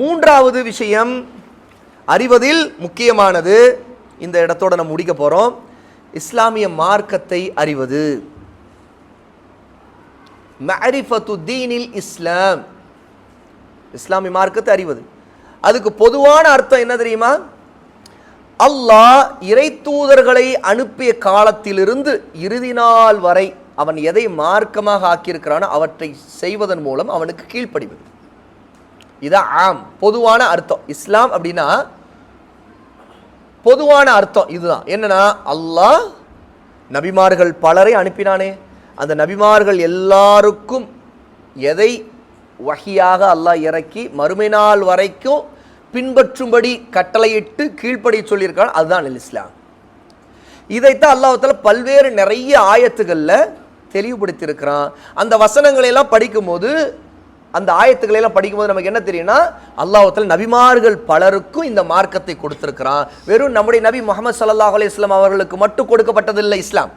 மூன்றாவது விஷயம் அறிவதில் முக்கியமானது. இந்த இடத்தோட நம்ம முடிக்க போகிறோம் இஸ்லாமிய மார்க்கத்தை அறிவது. மஅரிஃபத்து தீனில் இஸ்லாம். இஸ்லாமிய மார்க்கத்தை அறிவது. அதுக்கு பொதுவான அர்த்தம் என்ன தெரியுமா? அல்லாஹ் இறை தூதர்களை அனுப்பிய காலத்திலிருந்து இறுதி நாள் வரை அவன் எதை மார்க்கமாக ஆக்கியிருக்கிறானோ அவற்றை செய்வதன் மூலம் அவனுக்கு கீழ்ப்படிவது. இதான் ஆம். பொதுவான அர்த்தம். இஸ்லாம் அப்படின்னா பொதுவான அர்த்தம். இதுதான். என்னன்னா அல்லாஹ் நபிமார்கள் பலரை அனுப்பினானே. அந்த நபிமார்கள் எல்லாருக்கும் எதை வகையாக அல்லாஹ் இறக்கி மறுமை நாள் வரைக்கும் பின்பற்றும்படி கட்டளையிட்டு கீழ்ப்படி சொல்லியிருக்கான். அதுதான் அல் இஸ்லாம் இதைத்தான் அல்லாஹத்தில் பல்வேறு நிறைய ஆயத்துகளில் தெளிவுபடுத்தியிருக்கிறான். அந்த வசனங்களை எல்லாம் படிக்கும்போது அந்த ஆயத்துக்களை எல்லாம் படிக்கும்போது நமக்கு என்ன தெரியும்னா அல்லாஹத்தில் நபிமார்கள் பலருக்கும் இந்த மார்க்கத்தை கொடுத்துருக்கிறான். வெறும் நம்முடைய நபி முகமது சல்லாஹ் அலைஹி வஸல்லம் அவர்களுக்கு மட்டும் கொடுக்கப்பட்டதில்லை இஸ்லாம்.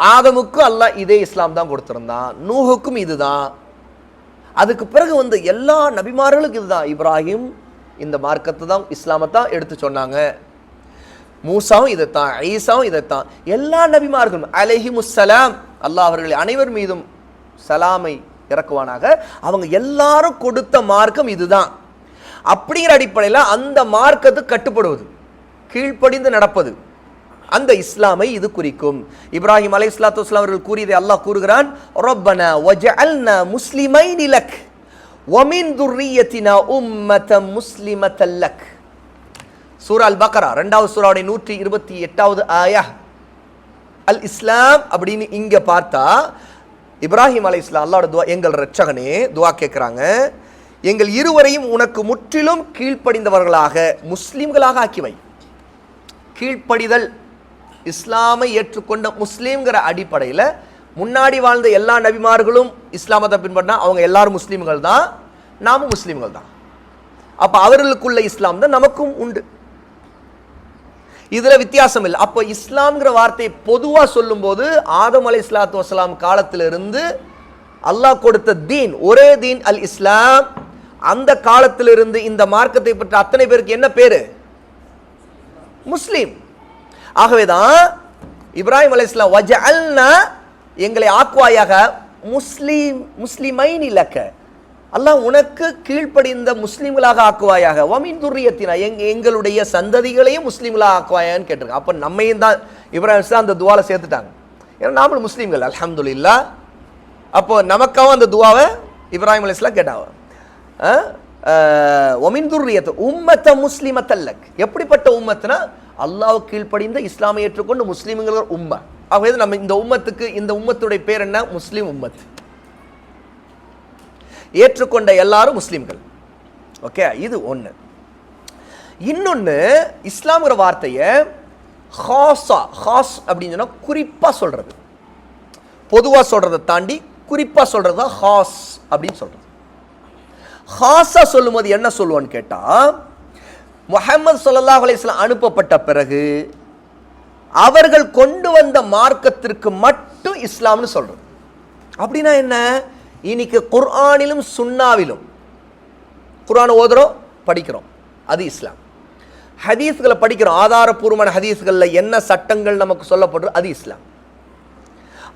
ஆதமுக்கும் அல்லாஹ் இதே இஸ்லாம் தான் கொடுத்துருந்தான். நூஹுக்கும் இதுதான். அதுக்கு பிறகு வந்து எல்லா நபிமார்களுக்கும் இதுதான். இப்ராஹிம் இந்த மார்க்கத்தை தான் இஸ்லாமை தான் எடுத்து சொன்னாங்க. மூசாவும் இதைத்தான் ஐசாவும் இதைத்தான். எல்லா நபிமார்களும் அலைஹிமுஸ்ஸலாம் அல்லாஹ் அவர்கள் அனைவர் மீதும் சலாமை இறக்குவானாக. அவங்க எல்லாரும் கொடுத்த மார்க்கம் இதுதான். அப்படிங்கிற அடிப்படையில் அந்த மார்க்கத்துக்கு கட்டுப்படுவது கீழ்ப்படிந்து நடப்பது. அந்த இஸ்லாமை இது குறிக்கும். இப்ராஹிம் அலை இஸ்லாத்து இஸ்லாம் அவர்கள் கூறியதை அல்லாஹ் கூறுகிறான் ரப்பனா வஜஅல்னா முஸ்லிமைன் நிலக் ஒமின் துர்ரியத்தினா உம்மத முஸ்லிமத்தல்லக் சூரா அல் பக்ரா ரெண்டாவது சூறாவுடைய நூற்றி இருபத்தி எட்டாவது ஆயா. அல் இஸ்லாம் அப்படின்னு இங்க பார்த்தா இப்ராஹிம் அலை இஸ்லாம் அல்லாவோட துவா எங்கள் ரட்சகனே துவா கேட்குறாங்க எங்கள் இருவரையும் உனக்கு முற்றிலும் கீழ்ப்படிந்தவர்களாக முஸ்லீம்களாக ஆக்கி வை. கீழ்ப்படிதல் இஸ்லாமை ஏற்றுக்கொண்ட முஸ்லீம்ங்கிற அடிப்படையில் முன்னாடி வாழ்ந்த எல்லா நபிமார்களும் இஸ்லாமத்தை பின்பற்றினா அவங்க எல்லாரும் முஸ்லீம்கள் தான் நாமும் முஸ்லீம்கள் தான் அப்போ அவர்களுக்குள்ள இஸ்லாம் தான் நமக்கும் உண்டு. இதில் வித்தியாசம் இல்லை. அப்போ இஸ்லாம்ங்கிற வார்த்தையை பொதுவாக சொல்லும்போது ஆதம் அலை இஸ்லாத்து வசலாம் காலத்திலிருந்து அல்லாஹ் கொடுத்த தீன் ஒரே தீன் அல் இஸ்லாம். அந்த காலத்திலிருந்து இந்த மார்க்கத்தை பற்றி அத்தனை பேருக்கு என்ன பேர்? முஸ்லீம். ஆகவேதான் இப்ராஹிம் அலைஹிஸ்ஸலாம் வஜஅல்னா எங்களை ஆக்குவாயாக முஸ்லீம் முஸ்லிமைன் இலக்க. அல்லாஹ் உனக்கு கீழ்ப்படிந்த முஸ்லீம்களாக ஆக்குவாயாக. ஒமின் துரியத்தினா எங் எங்களுடைய சந்ததிகளையும் முஸ்லீம்களாக ஆக்குவாயான்னு கேட்டிருக்காங்க. அப்போ நம்மையும் தான் இப்ராஹிம் தான் அந்த துவால சேர்த்துட்டாங்க. ஏன்னா நாமளும் முஸ்லீம்கள். அல்ஹம்துலில்லாஹ். அப்போ நமக்காகவும் அந்த துவாவை இப்ராஹிம் அலைஹிஸ்ஸலாம் கேட்டாங்க. ஒமின் துர்ரியத்து உம்மத்த முஸ்லிமத்தல்லக் எப்படிப்பட்ட உம்மத்துனா அல்லாஹ் கீழ்ப்படிந்த இஸ்லாமை ஏற்றுக்கொண்டு முஸ்லீம்கள் உம்மை. ஆகவே நம்ம இந்த உம்மத்துக்கு இந்த உம்மத்துடைய பேர் என்ன? முஸ்லீம் உம்மத். ஏற்றுக்கொண்ட எல்லாரும் முஸ்லீம்கள். ஓகே இது ஒன்று இன்னொன்று இஸ்லாம்ங்கிற வார்த்தையை ஹாஸா ஹாஸ் அப்படின்னு சொன்னால் குறிப்பாக சொல்றது. பொதுவாக சொல்றதை தாண்டி குறிப்பாக சொல்றது தான் ஹாஸ் அப்படின்னு சொல்றது. ஹாஸா சொல்லும்போது என்ன சொல்லுவான்னு கேட்டால் முஹம்மது சொல்லல்லா அலைஹி அனுப்பப்பட்ட பிறகு அவர்கள் கொண்டு வந்த மார்க்கத்திற்கு மட்டும் இஸ்லாம்னு சொல்கிறது அப்படின்னா என்ன? இன்னைக்கு குர்ஆனிலும் சுன்னாவிலும். குர்ஆன் ஓதுறோம் படிக்கிறோம். அது இஸ்லாம். ஹதீஸ்களை படிக்கிறோம். ஆதாரபூர்வமான ஹதீஸ்களில் என்ன சட்டங்கள் நமக்கு சொல்லப்படுறது அது இஸ்லாம்.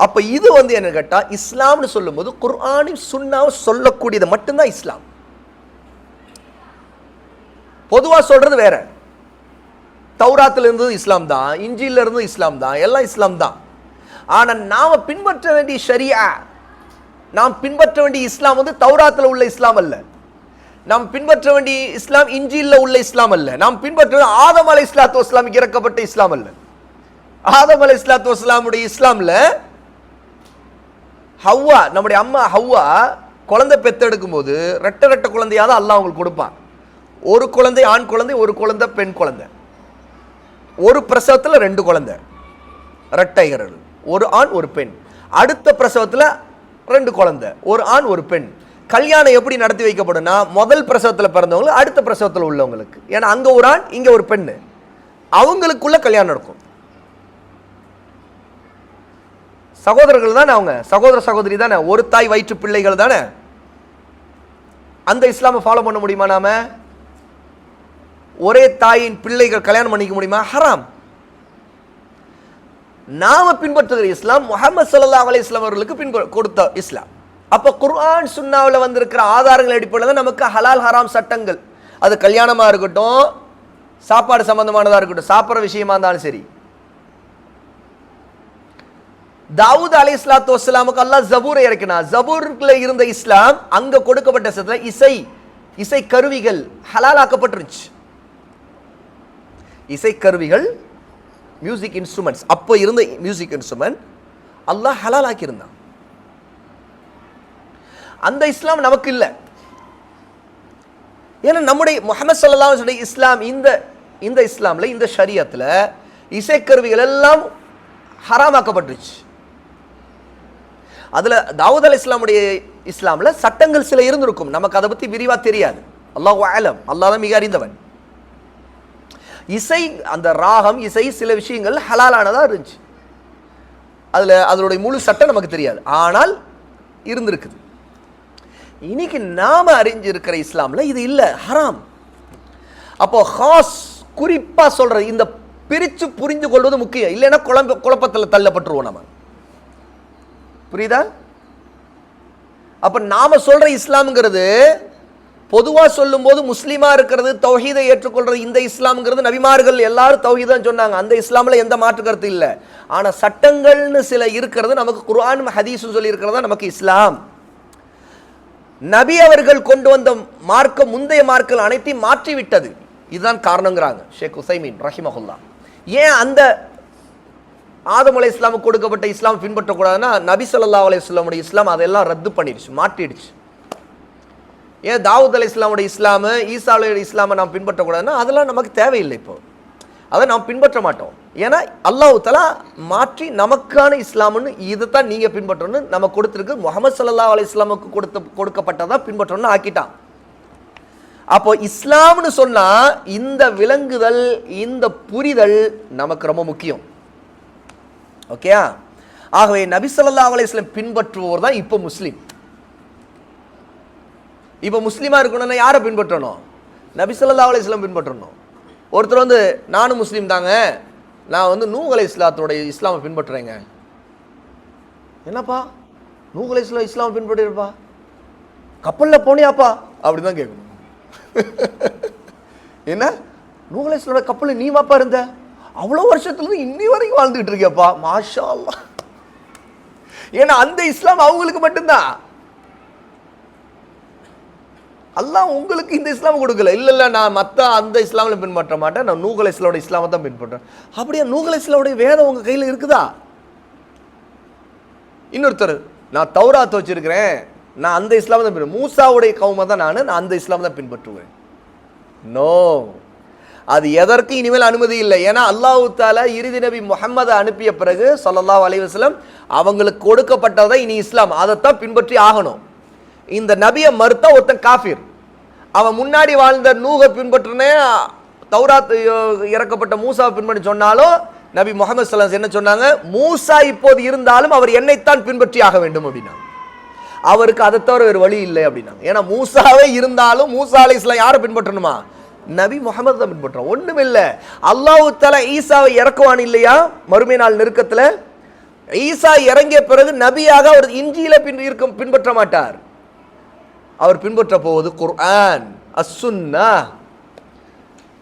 அப்ப இது வந்து என்ன கேட்டால் இஸ்லாம்னு சொல்லும்போது குர்ஆனில் சுன்னாவும் சொல்லக்கூடியது மட்டும்தான் இஸ்லாம். பொதுவா சொல்றது வேற. தௌராத்துல இருந்தது இஸ்லாம் தான் இஞ்சியில் இருந்தது இஸ்லாம் தான் எல்லாம் இஸ்லாம் தான். ஆனால் நாம பின்பற்ற வேண்டிய ஷரியா நாம் பின்பற்ற வேண்டிய இஸ்லாம் வந்து தௌராத்தில் உள்ள இஸ்லாம் அல்ல. நாம் பின்பற்ற வேண்டிய இஸ்லாம் இஞ்சியில் உள்ள இஸ்லாம் அல்ல. நாம் பின்பற்ற ஆதம் அலை இஸ்லாத்து இஸ்லாமுக்கு இறக்கப்பட்ட இஸ்லாம் அல்ல. ஆதம் அலை இஸ்லாத்து இஸ்லாமுடைய இஸ்லாம்ல ஹவ்வா நம்முடைய அம்மா ஹவ்வா குழந்தை பெத்தெடுக்கும் போது ரெட்ட ரெட்ட குழந்தையாக தான் அல்லாஹ் அவங்களுக்கு கொடுப்பான். ஒரு குழந்தை ஆண் குழந்தை ஒரு குழந்தை பெண் குழந்தை. ஒரு பிரசவத்தில் ரெண்டு குழந்தை. ரெட்டைகர்கள் ஒரு ஆண் ஒரு பெண். அடுத்த பிரசவத்தில் ரெண்டு குழந்தை ஒரு ஆண் ஒரு பெண். கல்யாணம் எப்படி நடத்தி வைக்கப்படும்னா முதல் பிரசவத்தில் பிறந்தவங்களுக்கு அடுத்த பிரசவத்தில் உள்ளவங்களுக்கு. ஏன்னா அங்கே ஒரு ஆண் இங்கே ஒரு பெண் அவங்களுக்குள்ள கல்யாணம் நடக்கும். சகோதரர்கள் தானே அவங்க? சகோதர சகோதரி தானே? ஒரு தாய் வயிற்று பிள்ளைகள் தானே? அந்த இஸ்லாமை ஃபாலோ பண்ண முடியுமா நாம? ஒரே தாயின் பிள்ளைகள் கல்யாணம் பண்ணிக்க முடியுமா? ஹராம். நாம பின்பற்றுகிற இஸ்லாம் முகமது சல்லா அலி இஸ்லாம் அவர்களுக்கு பின் கொடுத்த இஸ்லாம். அப்போ குர்ஆன் சுன்னாவில் வந்திருக்கிற ஆதாரங்கள் அடிப்படையில் தான் நமக்கு ஹலால் ஹராம் சட்டங்கள். அது கல்யாணமா இருக்கட்டும் சாப்பாடு சம்பந்தமானதா இருக்கட்டும் சாப்பிட்ற விஷயமா இருந்தாலும் சரி. தாவூத் அலி இஸ்லாத்து வஸ்லாமுக்கு அல்லாஹ் ஜபூரை இறக்கினா ஜபூர்ல இருந்த இஸ்லாம் அங்க கொடுக்கப்பட்ட சத்துல இசை இசை கருவிகள் ஹலாலாக்கப்பட்டிருந்துச்சு. இசை கருவிகள் மியூசிக் இன்ஸ்ட்ருமெண்ட்ஸ் அப்போ இருந்த மியூசிக் இன்ஸ்ட்ருமெண்ட் அல்லாஹ் ஹலால் ஆக்கியிருந்தான் அந்த இஸ்லாம் நமக்கு இல்லை ஏன்னா நம்முடைய முகமது சல்லா இஸ்லாம் இந்த இந்த இஸ்லாம்ல இந்த ஷரியத்தில் இசைக்கருவிகள் எல்லாம் ஹராமாக்கப்பட்டுருச்சு. அதுல தாவூத் அலை இஸ்லாமுடைய இஸ்லாம்ல சட்டங்கள் சில இருந்திருக்கும். நமக்கு அதை பத்தி விரிவா தெரியாது. அல்லாஹ் ஆலம் அல்லாஹ் தான் மிக அறிந்தவன். இசை அந்த ராகம் இசை சில விஷயங்கள் ஹலாலானதாக இருந்துச்சு. அதில் அதனுடைய முழு சட்டம் நமக்கு தெரியாது. ஆனால் இருந்திருக்குது. இன்னைக்கு நாம் அறிஞ்சிருக்கிற இஸ்லாமில் இது இல்லை ஹராம். அப்போ ஹாஸ் குறிப்பாக சொல்கிறது இந்த பிரிச்சு புரிந்து கொள்வது முக்கியம். இல்லைன்னா குழம்ப குழப்பத்தில் தள்ளப்பட்டுருவோம் நம்ம புரியுதா? அப்போ நாம் சொல்கிற இஸ்லாம்ங்கிறது பொதுவாக சொல்லும்போது முஸ்லீமாக இருக்கிறது தௌஹீதை ஏற்றுக்கொள்றது இந்த இஸ்லாம்ங்கிறது நபிமார்கள் எல்லாரும் தௌஹீதான் சொன்னாங்க. அந்த இஸ்லாமில் எந்த மாற்று கருத்து இல்லை. ஆனால் சட்டங்கள்னு சில இருக்கிறது நமக்கு குர்ஆன் ஹதீஸும் சொல்லி இருக்கிறதா நமக்கு இஸ்லாம். நபி அவர்கள் கொண்டு வந்த மார்க்கம் முந்தைய மார்க்கள் அனைத்தையும் மாற்றி விட்டது இதுதான் காரணங்கிறாங்க ஷேக் உசைமீன் ரஹிமஹுல்லா. ஏன் அந்த ஆதம் அலை இஸ்லாமுக்கு கொடுக்கப்பட்ட இஸ்லாம் பின்பற்றக்கூடாதுன்னா நபி சொல்லா அலைஹி வஸல்லமுடைய இஸ்லாம் அதெல்லாம் ரத்து பண்ணிடுச்சு மாற்றிடுச்சு. ஏன் தாவூத் அலி இஸ்லாமுடைய இஸ்லாமு ஈசா இஸ்லாமை நாம் பின்பற்றக்கூடாதுன்னா அதெல்லாம் நமக்கு தேவையில்லை இப்போ. அதை நாம் பின்பற்ற மாட்டோம். ஏன்னா அல்லாஹுத்தலா மாற்றி நமக்கான இஸ்லாம்னு இதைத்தான் நீங்கள் பின்பற்றணும்னு நம்ம கொடுத்துருக்கு. முகமது சல்லா அலி இஸ்லாமுக்கு கொடுத்த கொடுக்கப்பட்டதான் பின்பற்றணும்னு ஆக்கிட்டான். அப்போ இஸ்லாம்னு சொன்னால் இந்த விளங்குதல் இந்த புரிதல் நமக்கு ரொம்ப முக்கியம். ஓகேயா? ஆகவே நபி சொல்லா அலையம் பின்பற்றுவோர் தான் இப்போ முஸ்லீம். இப்போ முஸ்லீமாக இருக்கணும்னா யாரை பின்பற்றணும்? நபிசல்லா ஸல்லல்லாஹு அலைஹி பின்பற்றணும். ஒருத்தர் வந்து நானும் முஸ்லீம் தாங்க. நான் வந்து நூகலை இஸ்லாத்தோடைய இஸ்லாமை பின்பற்றுறேங்க. என்னப்பா? நூகலை இஸ்லாம் இஸ்லாமை பின்பற்றிருப்பா? கப்பலில் போனியாப்பா? அப்படி தான் கேட்கணும். என்ன? நூகலை இஸ்லோட இஸ்லாமோட கப்பலில் நீ இருந்த? அவ்வளோ வருஷத்துலேருந்து இன்னி வரைக்கும் வாழ்ந்துகிட்டு இருக்கியப்பா? மாஷா ஏன்னா அந்த இஸ்லாம் அவங்களுக்கு மட்டும்தான். அல்லாஹ் உங்களுக்கு இந்த இஸ்லாம் கொடுக்கல. இல்லை இல்லை நான் மற்ற அந்த இஸ்லாமில் பின்பற்ற மாட்டேன். நான் நூகல் இஸ்லாமோட இஸ்லாமை தான் பின்பற்றேன். அப்படியே நூகல் இஸ்லாமுடைய வேதம் உங்கள் கையில் இருக்குதா? இன்னொருத்தர் நான் தௌராத் வச்சிருக்கிறேன். நான் அந்த இஸ்லாமை தான் பின்பற்ற மூசாவுடைய கவுமை தான் நான் நான் அந்த இஸ்லாமை தான் பின்பற்றுவேன். நோ அது எதற்கு இனிமேல் அனுமதி இல்லை. ஏன்னா அல்லாஹு தாலா இறுதி நபி முகம்மதை அனுப்பிய பிறகு ஸல்லல்லாஹு அலைவாஸ்லம் அவங்களுக்கு கொடுக்கப்பட்டதை இனி இஸ்லாம் அதைத்தான் பின்பற்றி ஆகணும். இந்த நபியை மறுத்தா ஒருத்தன் காஃபிர். அவன் முன்னாடி வாழ்ந்த நூகை பின்பற்றுனே தௌராத் இறக்கப்பட்ட மூசாவை பின்பற்றி சொன்னாலும் நபி முகமது சல்லாஸ் என்ன சொன்னாங்க? மூசா இப்போது இருந்தாலும் அவர் என்னைத்தான் பின்பற்றி ஆக வேண்டும் அப்படின்னா அவருக்கு அதை தவிர வேறு வழி இல்லை அப்படின்னாங்க. ஏன்னா மூசாவே இருந்தாலும் மூசா அலை இஸ்லாம் யாரை பின்பற்றணுமா? நபி முகமது தான் பின்பற்றோம் ஒண்ணும் இல்லை. அல்லாஹ் ஈசாவை இறக்குவான் இல்லையா? மறுமை நாள் நெருக்கத்தில். ஈசா இறங்கிய பிறகு நபியாக அவர் இஞ்சியில பின் இருக்க பின்பற்ற மாட்டார். அவர் பின்பற்ற போவது குர்ஆன் அஸ்ஸுன்னா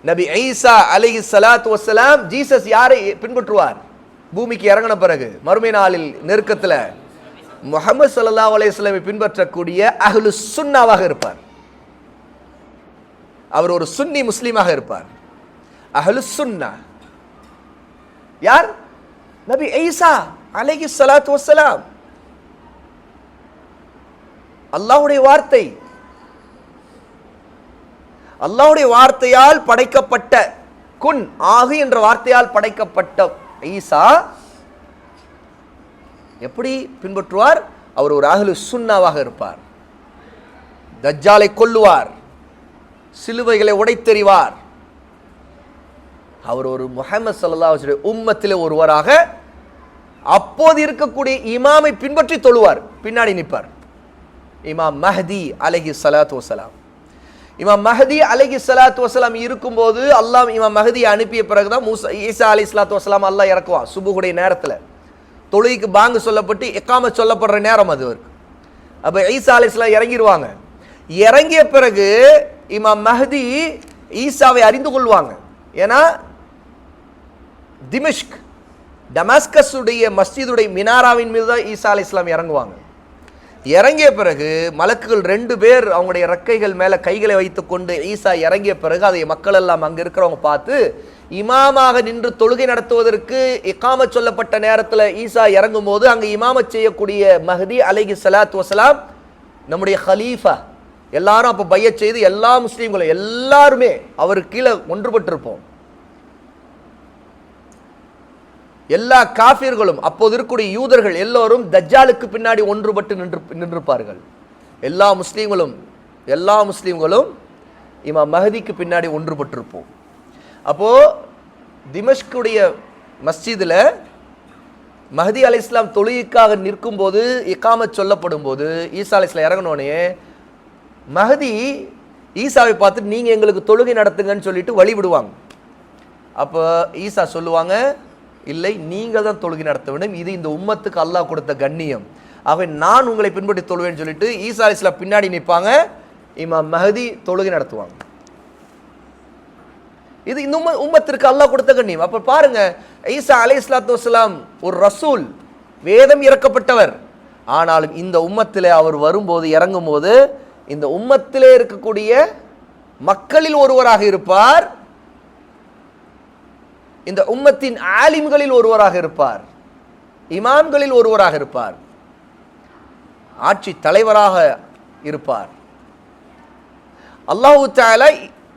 நபி ஐசா அலிஹி சலாத் வசலாம் ஜீசஸ் யாரை பின்பற்றுவார்? பூமிக்கு இறங்கின பிறகு மறுமை நாளில் நெருக்கத்தில் முஹம்மது சல்லா அலைஹி பின்பற்றக்கூடிய அஹ்லு சுன்னாவாக இருப்பார். அவர் ஒரு சுன்னி முஸ்லீமாக இருப்பார். அஹ்லு சுன்னா. யார்? நபி ஐசா அலைஹி சலாத் வஸ்ஸலாம். அல்லாஹ்வுடைய வார்த்தை. அல்லாஹ்வுடைய வார்த்தையால் படைக்கப்பட்ட குன் ஆகு என்ற வார்த்தையால் படைக்கப்பட்ட ஈசா எப்படி பின்பற்றுவார்? அவர் ஒரு அகலு சுண்ணாவாக இருப்பார். தஜ்ஜாலை கொல்லுவார். சிலுவைகளை உடைத்தெறிவார். அவர் ஒரு முகமது ஸல்லல்லாஹு உம்மத்தில் உம்மத்திலே ஒருவராக அப்போது இருக்கக்கூடிய இமாமை பின்பற்றி தொழுவார். பின்னாடி நிற்பார். இமாம் மஹதி அலஹி சலாத் வசலாம் இமாம் மஹதி அலஹி சலாத் வசலாம் இருக்கும்போது அல்லாஹ் இமாம் மஹதியை அனுப்பிய பிறகுதான் மூசா ஈசா அலி சலாத் வசலாம் அல்லாஹ் இறக்குவான் சுபுகுடைய நேரத்தில். தொழுகைக்கு பாங்கு சொல்லப்பட்டு எக்காம சொல்லப்படுற நேரம் அது இருக்கு. அப்போ ஈசா அலி இஸ்லாம் இறங்கிடுவாங்க இறங்கிய பிறகு இமாம் மஹதி ஈசாவை அறிந்து கொள்வாங்க. ஏன்னா திமிஷ்க் டமாஸ்கஸுடைய மஸ்ஜிதுடைய மினாராவின் மீது தான் ஈசா அலி இஸ்லாம் இறங்குவாங்க. இறங்கிய பிறகு மலக்குகள் ரெண்டு பேர் அவங்களுடைய ரெக்கைகள் மேலே கைகளை வைத்துக்கொண்டு ஈசா இறங்கிய பிறகு அதை மக்கள் எல்லாம் அங்கே இருக்கிறவங்க பார்த்து இமாமாக நின்று தொழுகை நடத்துவதற்கு இக்காம சொல்லப்பட்ட நேரத்தில் ஈசா இறங்கும் போது அங்கே இமாம செய்யக்கூடிய மஹதி அலைகி சலாத் வசலாம் நம்முடைய ஹலீஃபா எல்லாரும் அப்போ பைய செய்து எல்லா முஸ்லீம்களும் எல்லாருமே அவருக்கு கீழே ஒன்றுபட்டிருப்போம். எல்லா காஃபிர்களும் அப்போது இருக்கக்கூடிய யூதர்கள் எல்லோரும் தஜ்ஜாலுக்கு பின்னாடி ஒன்றுபட்டு நின்று நின்றிருப்பார்கள். எல்லா முஸ்லீம்களும் எல்லா முஸ்லீம்களும் இமா மஹதிக்கு பின்னாடி ஒன்றுபட்டிருப்போம். அப்போது திமஷ்குடைய மஸ்ஜிதில் மஹதி அலி இஸ்லாம் தொழுகைக்காக நிற்கும்போது இக்காமத் சொல்லப்படும் போது ஈசா அலி இஸ்லாம் இறங்கினோடனே மஹதி ஈசாவை பார்த்துட்டு நீங்கள் எங்களுக்கு தொழுகை நடத்துங்கன்னு சொல்லிட்டு வழி விடுவாங்க அப்போ ஈசா சொல்லுவாங்க இல்லை நீங்கள் தான் தொழுகை நடத்த வேண்டும். இது இந்த உம்மத்துக்கு அல்லாஹ் கொடுத்த கண்ணியம். ஆகவே நான் உங்களை பின்பற்றி தொழுவேன்னு சொல்லிட்டு ஈசா அலி பின்னாடி நிற்பாங்க. இமாம் மஹதி தொழுகை நடத்துவாங்க. இது இந்த உம்ம உம்மத்திற்கு அல்லாஹ் கொடுத்த கண்ணியம். அப்போ பாருங்க ஈசா அலை இஸ்லாத்து வலாம் ஒரு ரசூல் வேதம் இறக்கப்பட்டவர். ஆனாலும் இந்த உம்மத்தில் அவர் வரும்போது இறங்கும்போது இந்த உம்மத்திலே இருக்கக்கூடிய மக்களில் ஒருவராக இருப்பார். இந்த உம்மத்தின் ஆலிம்களில் ஒருவராக இருப்பார். இமாம்களில் ஒருவராக இருப்பார். ஆட்சி தலைவராக இருப்பார். அல்லாஹு தாலா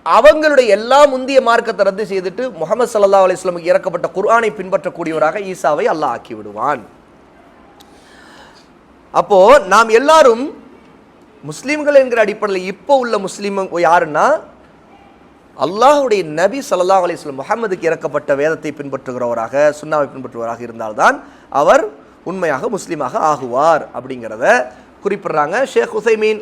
அவங்களுடைய எல்லா முந்திய மார்க்கத்தை ரத்து செய்துட்டு முகமது சல்லா அலிஸ்லமுக்கு இறக்கப்பட்ட குர்ஆனை பின்பற்றக்கூடியவராக ஈசாவை அல்லாஹ் ஆக்கி விடுவான் அப்போ நாம் எல்லாரும் முஸ்லீம்கள் என்கிற அடிப்படையில் இப்போ உள்ள முஸ்லீம் யாருன்னா அல்லாஹுடைய நபி சல்லா அலைஹி முகமதுக்கு இறக்கப்பட்ட வேதத்தை பின்பற்றுகிறவராக சுண்ணாவை பின்பற்றுவராக இருந்தால்தான் அவர் உண்மையாக முஸ்லீமாக ஆகுவார் அப்படிங்கிறத குறிப்பிடுறாங்க ஷேக் ஹுசைமீன்.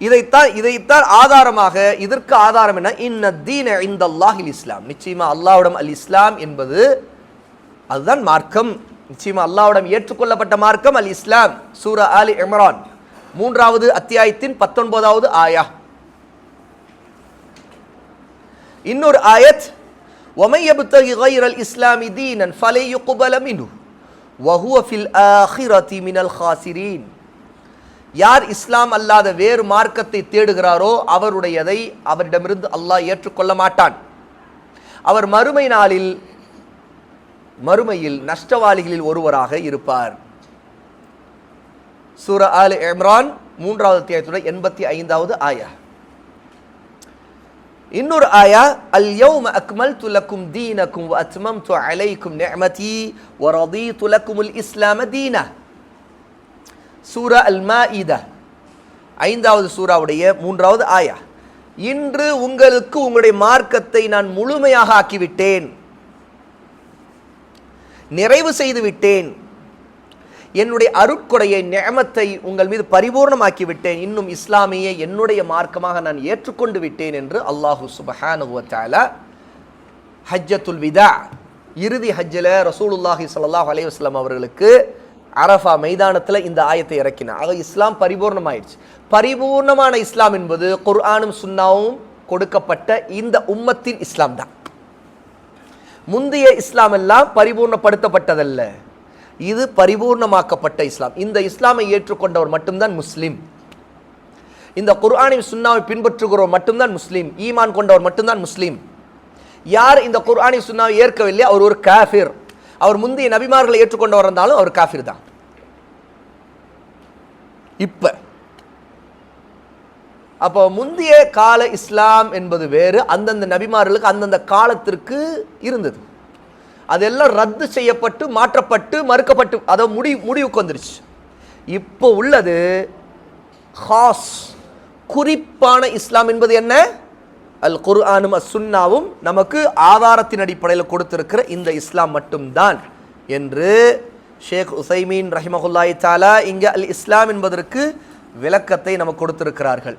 இதைத்தான் இதைத்தான் ஆதாரமாக இதற்கு ஆதாரம் என்ன? இன்ன தீன இந்த அல்லாஹில் இஸ்லாம் நிச்சயமா அல்லாவிடம் அல் இஸ்லாம் என்பது அதுதான் மார்க்கம். நிச்சயமா அல்லாவிடம் ஏற்றுக்கொள்ளப்பட்ட மார்க்கம் அல் இஸ்லாம் சூரா அலி இம்ரான். மூன்றாவது அத்தியாயத்தின் பத்தொன்பதாவது ஆயா. இன்னொரு ஆயத் ஒமையபுத்தகி கைரல் இஸ்லாமி தீனன் ஃபலையு குபலமினு வஹுவஃபில் ஆஹிரதி மினல் ஹாசிரீன். யார் இஸ்லாம் அல்லாத வேறு மார்க்கத்தை தேடுகிறாரோ அவருடையதை அவரிடமிருந்து அல்லாஹ் ஏற்றுக்கொள்ள மாட்டான். அவர் மறுமை நாளில் மறுமையில் நஷ்டவாளிகளில் ஒருவராக இருப்பார். சூர ஆல் இம்ரான் மூன்றாவது தேயத்துடன் எண்பத்தி ஐந்தாவது ஆயா. இன்னொரு ஆயா அல் யௌம அக்மல் துலக்கும் தீனக்கும் அத்மம் து அலைக்கும் நெமதி ஒரதி துலக்கும் உல் இஸ்லாம தீனா. சூரா அல் மா ஈதா ஐந்தாவது சூராவுடைய மூன்றாவது ஆயா இன்று உங்களுக்கு உங்களுடைய மார்க்கத்தை நான் முழுமையாக ஆக்கிவிட்டேன் நிறைவு செய்து விட்டேன் என்னுடைய அருட்கொடையை நியமத்தை உங்கள் மீது பரிபூர்ணமாக்கி விட்டேன் இன்னும் இஸ்லாமியை என்னுடைய மார்க்கமாக நான் ஏற்றுக்கொண்டு விட்டேன் என்று அல்லாஹு சுபஹானுவத்தால ஹஜ்ஜத்துல் விதா இறுதி ஹஜ்ஜில் ரசூலுல்லாஹி சல்லாஹ் அலைவாஸ்லாம் அவர்களுக்கு அரஃபா மைதானத்தில் இந்த ஆயத்தை இறக்கினார். ஆக இஸ்லாம் பரிபூர்ணமாயிடுச்சு. பரிபூர்ணமான இஸ்லாம் என்பது குர்ஆனும் சுன்னாவும் கொடுக்கப்பட்ட இந்த உம்மத்தின் இஸ்லாம் தான் முந்தைய இஸ்லாம் எல்லாம் பரிபூர்ணப்படுத்தப்பட்டதல்ல. இது பரிபூர்ணமாக்கப்பட்ட இஸ்லாம். இந்த இஸ்லாமை ஏற்றுக்கொண்டவர் மட்டும்தான் முஸ்லீம். இந்த குர்ஆனின் சுண்ணாவை பின்பற்றுகிறவர் மட்டும்தான் முஸ்லீம். ஈமான் கொண்டவர் மட்டும்தான் முஸ்லீம். யார் இந்த குர்ஆனின் சுண்ணாவை ஏற்கவில்லை? அவர் ஒரு காஃபிர். அவர் முந்தைய நபிமார்களை ஏற்றுக்கொண்டவர் இருந்தாலும் அவர் காஃபிர் தான் இப்போ அப்போ முந்தைய கால இஸ்லாம் என்பது வேறு அந்தந்த நபிமார்களுக்கு அந்தந்த காலத்திற்கு இருந்தது. அதெல்லாம் ரத்து செய்யப்பட்டு மாற்றப்பட்டு மறுக்கப்பட்டு அதை முடி முடிவுக்கு வந்துருச்சு. இப்போ உள்ளது ஹாஸ் குறிப்பான இஸ்லாம் என்பது என்ன? அல் குர்ஆனும் அஸ் சுன்னாவும் நமக்கு ஆதாரத்தின் அடிப்படையில் கொடுத்திருக்கிற இந்த இஸ்லாம் மட்டும்தான் என்று ஷேக் உசைமீன் ரஹிமஹுல்லாய் தாலா இங்கே அல் இஸ்லாம் என்பதற்கு விளக்கத்தை நமக்கு கொடுத்திருக்கிறார்கள்.